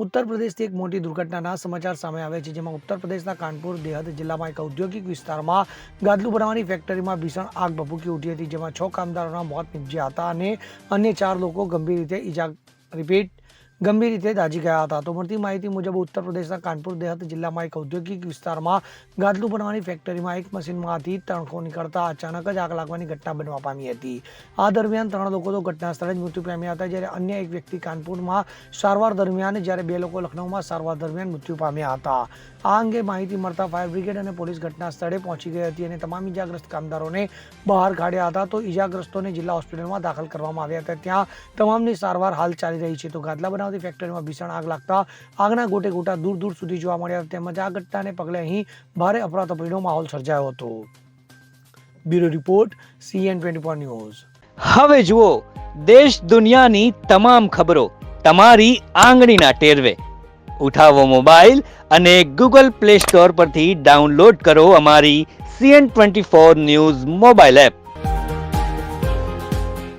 ઉત્તર પ્રદેશથી એક મોટી દુર્ઘટનાના સમાચાર સામે આવે છે, જેમાં ઉત્તર પ્રદેશના કાનપુર દેહદ જિલ્લામાં એક ઔદ્યોગિક વિસ્તારમાં ગાદલું બનાવવાની ફેક્ટરીમાં ભીષણ આગ ભભૂકી ઉઠી હતી, જેમાં છ કામદારોના મોત નિપજ્યા હતા અને અન્ય ચાર લોકો ગંભીર રીતે ઈજા, રિપીટ ગંભીર રીતે દાજી ગયા હતા. તો મળતી માહિતી મુજબ ઉત્તર પ્રદેશના કાનપુર, દેહત જિલ્લામાં એક ઔદ્યોગિક વિસ્તારમાં ગાદલું બનાવવાની ફેક્ટરીમાં એક મશીનમાંથી તણખો નીકળતા અચાનક જ આગ લાગવાની ઘટના બનવા પામી હતી. આ દરમિયાન ત્રણ લોકો તો ઘટના સ્થળે જ મૃત્યુ પામ્યા હતા, જ્યારે અન્ય એક વ્યક્તિ કાનપુરમાં સારવાર દરમિયાન જ્યારે બે લોકો લખનૌમાં સારવાર દરમિયાન મૃત્યુ પામ્યા હતા. આ અંગે માહિતી મળતા ફાયર બ્રિગેડ અને પોલીસ ઘટના સ્થળે પહોંચી ગઈ હતી અને તમામ ઇજાગ્રસ્ત કામદારોને બહાર કાઢ્યા હતા. તો ઇજાગ્રસ્તોને જિલ્લા હોસ્પિટલમાં દાખલ કરવામાં આવ્યા હતા. ત્યાં તમામની સારવાર હાલ ચાલી રહી છે. તો ગાદલા બનાવતી ફેક્ટરીમાં ભીષણ આગ લાગતા આગના ગોટે ગોટા દૂર દૂર સુધી જોવા મળ્યા તેમજ આ ઘટનાને પગલે અહીં ભારે અફરાતફરીનો માહોલ સર્જાયો હતો. Bureau report CN twenty news. હવે જુઓ, દેશ દુનિયાની તમામ ખબરો તમારી આંગળીના ટેરવે. ઉઠાવો મોબાઈલ અને ગૂગલ પ્લે સ્ટોર પરથી ડાઉનલોડ કરો અમારી CN twenty four news mobile app.